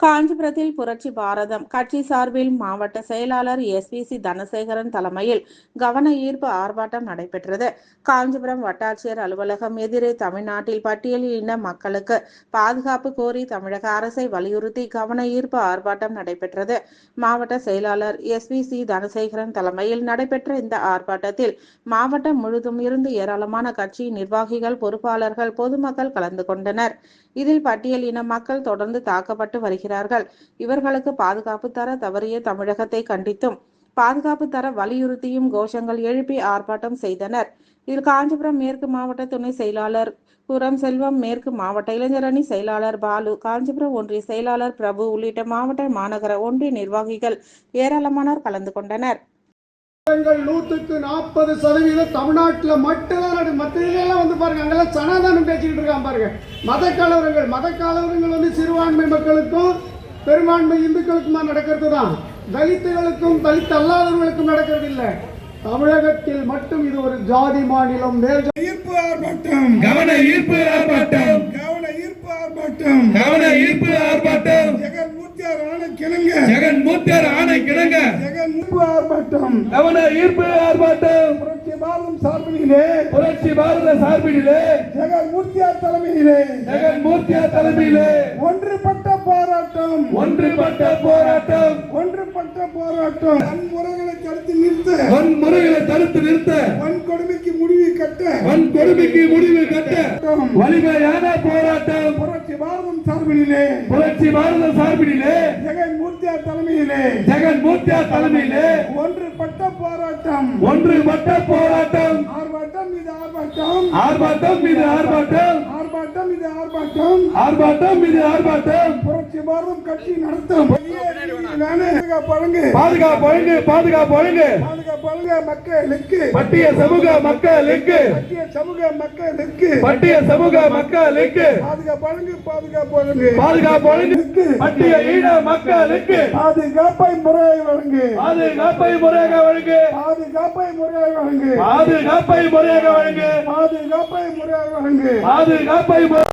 காஞ்சிபுரத்தில் புரட்சி பாரதம். கட்சி சார்பில் மாவட்ட செயலாளர் எஸ்பிசி தனசேகரன் தலைமையில் கவன ஈர்ப்பு ஆர்ப்பாட்டம் நடைபெற்றது. காஞ்சிபுரம் வட்டாட்சியர் அலுவலகம் எதிரே தமிழ்நாட்டில் பட்டியலின மக்களுக்கு பாதுகாப்பு கோரி தமிழக அரசை வலியுறுத்தி கவன ஈர்ப்பு ஆர்ப்பாட்டம் நடைபெற்றது. மாவட்ட செயலாளர் எஸ்பிசி தனசேகரன் தலைமையில் நடைபெற்ற இந்த ஆர்ப்பாட்டத்தில் மாவட்டம் முழுதும் இருந்து ஏராளமான கட்சி நிர்வாகிகள் பொறுப்பாளர்கள் பொதுமக்கள் கலந்து கொண்டனர். இதில் பட்டியலின மக்கள் தொடர்ந்து தாக்கப்பட்டு வருகிறார்கள் இவர்களுக்கு பாதுகாப்பு தர தவறிய தமிழகத்தை கண்டித்தும் பாதுகாப்பு தர வலியுறுத்தியும் கோஷங்கள் எழுப்பி ஆர்ப்பாட்டம் செய்தனர். இதில் காஞ்சிபுரம் மேற்கு மாவட்ட துணை செயலாளர் புரம் செல்வம் மேற்கு மாவட்ட இளைஞரணி செயலாளர் பாலு காஞ்சிபுரம் ஒன்றிய செயலாளர் பிரபு உள்ளிட்ட மாவட்ட மாநகர ஒன்றிய நிர்வாகிகள் ஏராளமானோர் கலந்து கொண்டனர். பெண்கள் நூற்றுக்கு நாற்பது சதவீதம் தமிழ்நாட்டில் மட்டும் தமிழ்நாடு நடு மத்தியிலெல்லாம் வந்து பாருங்க அங்கெல்லாம் சனாதனம் பேசிக்கிட்டு இருக்கான் பாருங்க. மத கலவரங்கள் மத கலவரங்கள் வந்து சிறுபான்மை மக்களுக்கும் பெரும்பான்மை இந்துக்களுக்குமா நடக்கிறது தான் தலித்துகளுக்கும் தலித் அல்லாதவர்களுக்கும் நடக்கிறது இல்லை தமிழகத்தில் மட்டும் இது ஒரு ஜாதி மாநிலம் மேல் ஈர்ப்பு ஆர்ப்பாட்டம். கவன ஈர்ப்பு ஆர்ப்பாட்டம். கவன ஈர்ப்பு ஆர்ப்பாட்டம். ஜெகன் மூத்தர் ஆணை கிணங்க ஜெகன் ஈர்ப்பு ஆர்ப்பாட்டம் கவன ஈர்ப்பு ஆர்ப்பாட்டம். புரட்சி பாரதம் சார்பிலே புரட்சி பாரத சார்பிலே ஜெகன் மூர்த்தியார் தலைமையிலே. ஜெகன் மூர்த்தியார் தலைமையிலே. ஒன்றுபட்ட போராட்டம். ஒன்றுபட்ட போராட்டம். ஒன்றுபட்ட போராட்டம். வன்முறைகளை தடுத்து நிறுத்த. வன்முறைகளை தடுத்து நிறுத்த. வன்கொடுமைக்கு முடிவு கட்ட. வன்கொடுமைக்கு முடிவு கட்ட வலிமையான போராட்டம். புரட்சி பாரதம் சார்பிலே புரட்சி பாரத சார்பிலே ஜெகன் மூர்த்தியார் தலைமையிலே. ஜெகன் மூர்த்தியார் தலைமையிலே. ஒன்றுபட்ட போராட்டம். ஒன்றுபட்ட போராட்டம். ஆர்ப்பாட்டம் இது ஆர்ப்பாட்டம். ஆர்ப்பாட்டம் மீது ஆர்ப்பாட்டம். ஆர்ப்பாட்டம் இது ஆர்ப்பாட்டம். ஆர்ப்பாட்டம் மீது ஆர்ப்பாட்டம். புரட்சி பாரதம் கட்சி நடத்தும். பாதுகாப்பு பாதுகாப்பு பாதுகாப்பு பழங்க மக்களுக்கு பட்டிய சமூக மக்களுக்கு மத்திய சமூக மக்களுக்கு பட்டிய சமூக மக்களுக்கு பாதுகாப்பு பாதுகாப்பு பாதுகாப்பு பட்டிய ஈழ மக்களுக்கு பாதுகாப்பை முறையாக வழங்கு. பாதுகாப்பை முறையாக வழங்கு பாதுகாப்பை முறையாக வழங்கு. பாதுகாப்பை முறையாக வழங்கு பாதுகாப்பை முறையாக வழங்கு. பாதுகாப்பை முறை-